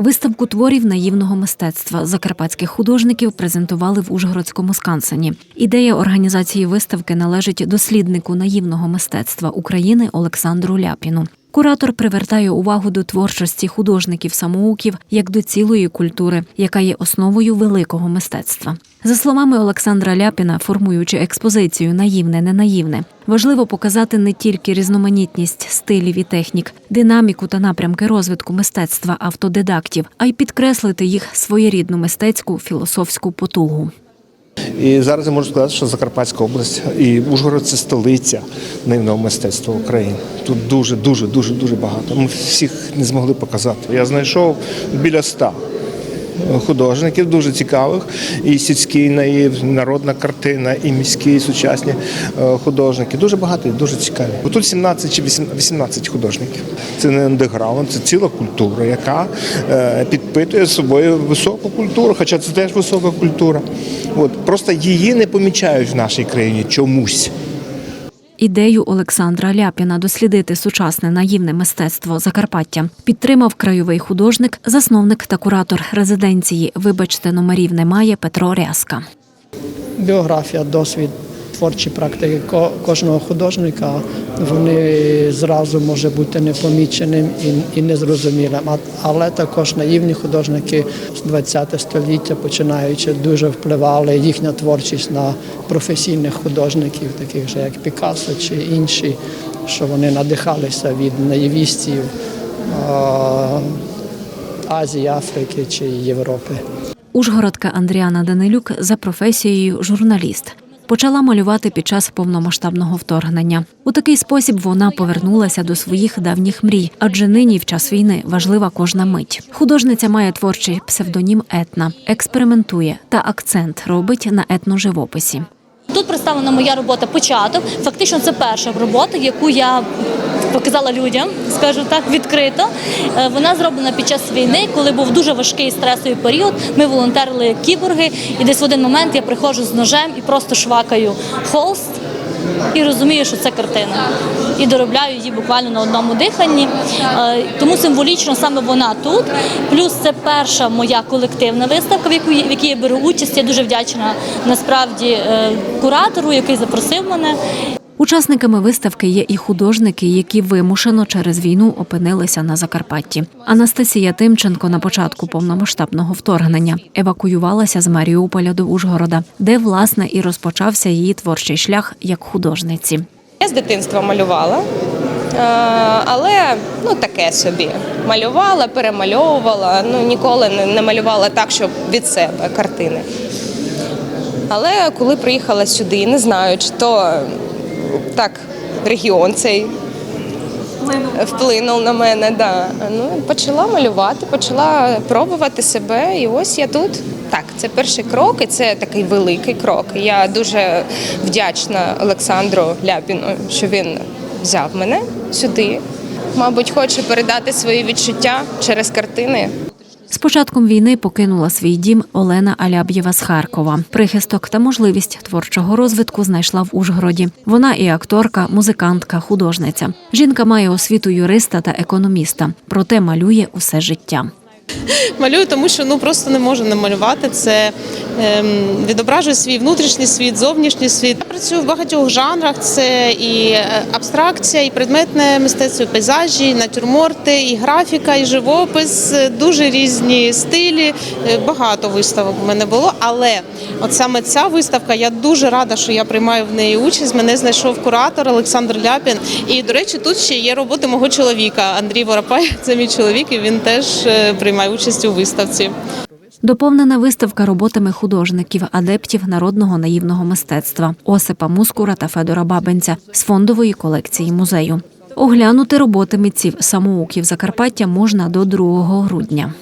Виставку творів наївного мистецтва закарпатських художників презентували в Ужгородському скансені. Ідея організації виставки належить досліднику наївного мистецтва України Олександру Ляпіну. Куратор привертає увагу до творчості художників-самоуків як до цілої культури, яка є основою великого мистецтва. За словами Олександра Ляпіна, формуючи експозицію наївне ненаївне, важливо показати не тільки різноманітність стилів і технік, динаміку та напрямки розвитку мистецтва автодидактів, а й підкреслити їх своєрідну мистецьку філософську потугу. І зараз я можу сказати, що Закарпатська область і Ужгород це столиця наївного мистецтва України. Тут дуже, дуже, дуже, дуже багато. Ми всіх не змогли показати. Я знайшов біля ста художників дуже цікавих. І сільський наїв, народна картина, і міські, і сучасні е, художники. Дуже багато і дуже цікаві. Тут 17 чи 18 художників. Це не андеграунд, це ціла культура, яка е, підпитує собою високу культуру, хоча це теж висока культура. От просто її не помічають в нашій країні чомусь. Ідею Олександра Ляпіна дослідити сучасне наївне мистецтво Закарпаття. Підтримав краєвий художник, засновник та куратор резиденції. Вибачте, номерів немає Петро Ряска. біографія, досвід, творчі практики ко- кожного художника, вони зразу може бути непоміченим і, незрозумілим. Але також наївні художники з ХХ століття, починаючи, дуже впливали їхня творчість на професійних художників, таких же як Пікассо чи інші, що вони надихалися від наївістів Азії, Африки чи Європи. Ужгородка Андріана Данилюк за професією журналіст. Почала малювати під час повномасштабного вторгнення. У такий спосіб вона повернулася до своїх давніх мрій, адже нині, в час війни, важлива кожна мить. Художниця має творчий псевдонім етна, експериментує та акцент робить на етноживописі. Тут представлена моя робота початок. Фактично, це перша робота, яку я показала людям, скажу так, відкрито. Е, Вона зроблена під час війни, коли був дуже важкий стресовий період. Ми волонтерили кіборги, і десь в один момент я приходжу з ножем і просто швакаю холст. І розумію, що це картина. І доробляю її буквально на одному диханні. Е, Тому символічно саме вона тут. Плюс це перша моя колективна виставка, в яку- в якій я беру участь. Я дуже вдячна насправді е, куратору, який запросив мене. Учасниками виставки є і художники, які вимушено через війну опинилися на Закарпатті. Анастасія Тимченко на початку повномасштабного вторгнення евакуювалася з Маріуполя до Ужгорода, де власне і розпочався її творчий шлях як художниці. Я з дитинства малювала, е, але ну таке собі. Малювала, перемальовувала, ну ніколи не, малювала так, щоб від себе картини. Але коли приїхала сюди, не знаю, чи то так регіон цей вплинув на мене. Да. Ну, почала малювати, почала пробувати себе, і ось я тут. Так, це перший крок, і це такий великий крок. Я дуже вдячна Олександру Ляпіну, що він взяв мене сюди. Мабуть, хоче передати свої відчуття через картини. З початком війни покинула свій дім Олена Аляб'єва з Харкова. Прихисток та можливість творчого розвитку знайшла в Ужгороді. Вона і акторка, музикантка, художниця. Жінка має освіту юриста та економіста, проте малює усе життя. Малюю, тому що ну просто не можу не малювати. Це ем, відображує свій внутрішній світ, зовнішній світ. Працюю в багатьох жанрах. Це і е, абстракція, і предметне мистецтво, пейзажі, і натюрморти, і графіка, і живопис. Е, Дуже різні стилі. Е, Багато виставок у мене було. Але от саме ця виставка, я дуже рада, що я приймаю в неї участь. Мене знайшов куратор Олександр Ляпін. І, до речі, тут ще є роботи мого чоловіка Андрій Воропай. Це мій чоловік, і він теж приймає участь у виставці. Доповнена виставка роботами художників, адептів народного наївного мистецтва Осипа Мускура та Федора Бабенця з фондової колекції музею. Оглянути роботи митців самоуків Закарпаття можна до 2 грудня.